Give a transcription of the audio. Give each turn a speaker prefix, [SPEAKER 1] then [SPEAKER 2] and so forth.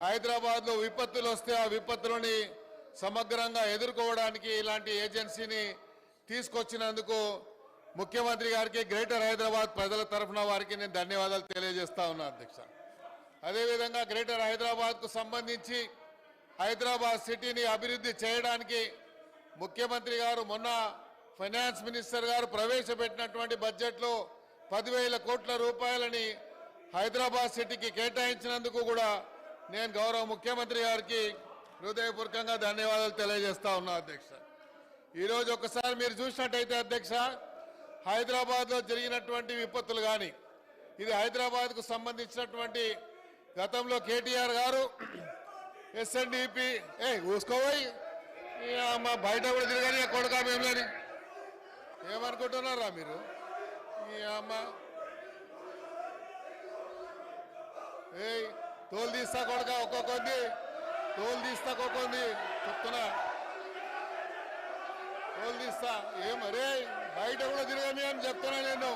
[SPEAKER 1] హైదరాబాద్లో విపత్తులు వస్తే ఆ విపత్తులని సమగ్రంగా ఎదుర్కోవడానికి ఇలాంటి ఏజెన్సీని తీసుకొచ్చినందుకు ముఖ్యమంత్రి గారికి గ్రేటర్ హైదరాబాద్ ప్రజల తరఫున వారికి నేను ధన్యవాదాలు తెలియజేస్తా ఉన్నా అధ్యక్ష. అదేవిధంగా గ్రేటర్ హైదరాబాద్కు సంబంధించి హైదరాబాద్ సిటీని అభివృద్ధి చేయడానికి ముఖ్యమంత్రి గారు మొన్న ఫైనాన్స్ మినిస్టర్ గారు ప్రవేశపెట్టినటువంటి బడ్జెట్లో పదివేల కోట్ల రూపాయలని హైదరాబాద్ సిటీకి కేటాయించినందుకు కూడా నేను గౌరవ ముఖ్యమంత్రి గారికి హృదయపూర్వకంగా ధన్యవాదాలు తెలియజేస్తా ఉన్నా అధ్యక్ష. ఈరోజు ఒకసారి మీరు చూసినట్టయితే అధ్యక్ష హైదరాబాద్లో జరిగినటువంటి విపత్తులు కానీ ఇది హైదరాబాద్కు సంబంధించినటువంటి గతంలో కేటీఆర్ గారు ఎస్ఎన్డిపి ఏ ఊసుకోబోయి. మా బయట కూడా తిరగని కొడుకా మేము ఏమనుకుంటున్నారా మీరు? ఈ అమ్మ. ఏయ్. తోలు తీస్తా కొడక ఒక్కొక్కంది తోలు తీస్తా ఒక్కొక్కంది చెప్తున్నా. తోలు తీస్తా. ఏం అరే బయట కూడా తిరగని అని చెప్తున్నా నేను.